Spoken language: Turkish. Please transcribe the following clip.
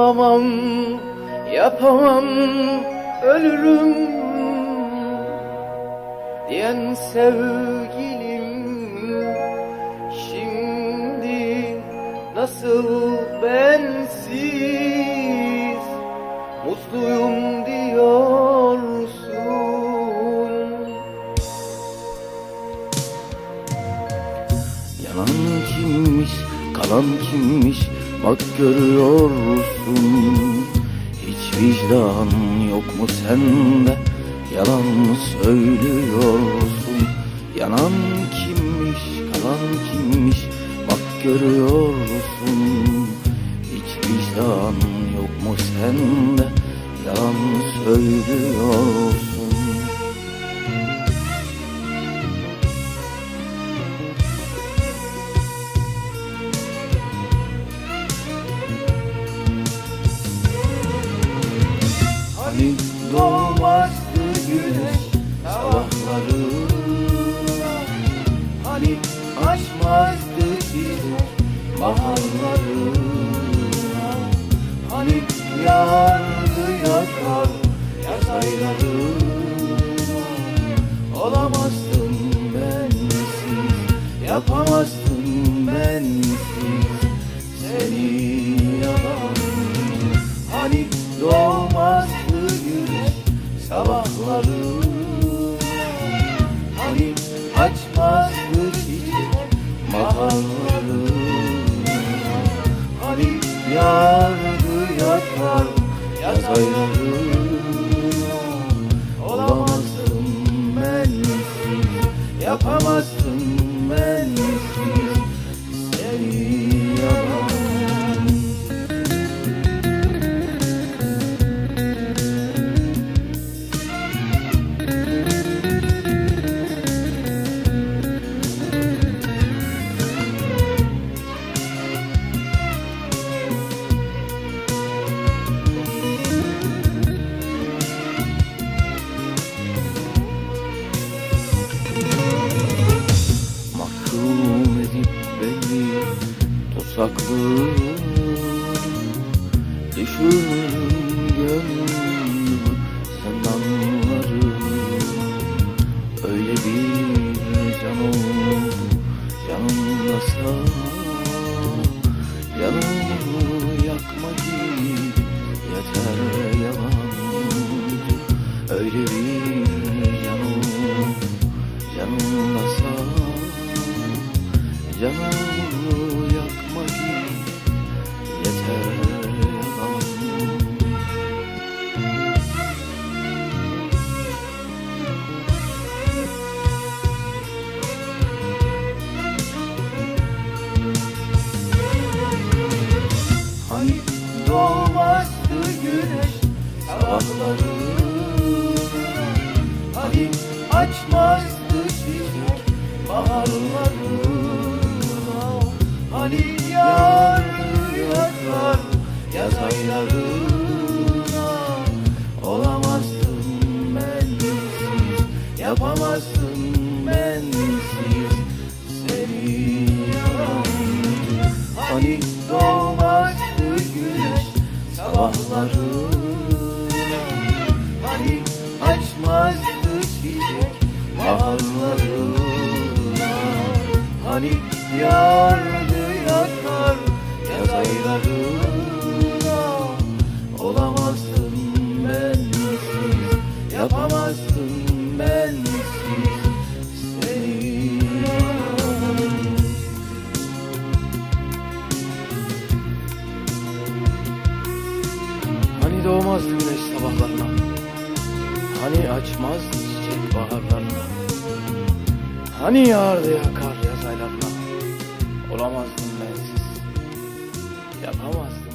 Yapamam, yapamam, ölürüm diyen sevgilim. Şimdi nasıl bensiz mutluyum diyorsun? Yanan kimmiş, kalan kimmiş bak görüyorsun Hiç vicdan yok mu sende? Yalan mı söylüyorsun? Yanan kimmiş, kalan kimmiş? Bak görüyorsun Hiç vicdan yok mu sende? Yalan mı söylüyorsun Hani açmazdı çiçek baharları Hani yağardı yakar yaz ayları Olamazdın bensiz Yapamazdın bensiz Seni yalancı Hani doğmazdı güneş sabahları. Hani açmazdı çiçek baharları Hani yağardı yakar yaz ayları Olamazdın bensiz Yapamazdın tutsaklı Düşürürüm gönlümü sen anlarım. Öyle bir can oldu canımda sağ. Yanımı yakma gibi yeter yalancı. Öyle bir can oldu canımda sağ. Canımı yalancı Hani doğmazdı güneş sabahları Hani açmazdı çiçek baharları Hani yağardı yakar yaz ayları Olamazdın bensiz Yapamazdın bensiz. Seni Hani doğmazdı güneş sabahları. Hani açmazdı çiçek Hani yağardı bensiz Yapamazdın bensiz Seni Hani doğmazdı güneş sabahlarına? Hani açmazdı çiçek baharlarına? Hani yağardı yakar yaz aylarına? Olamazdın bensiz Yapamazdın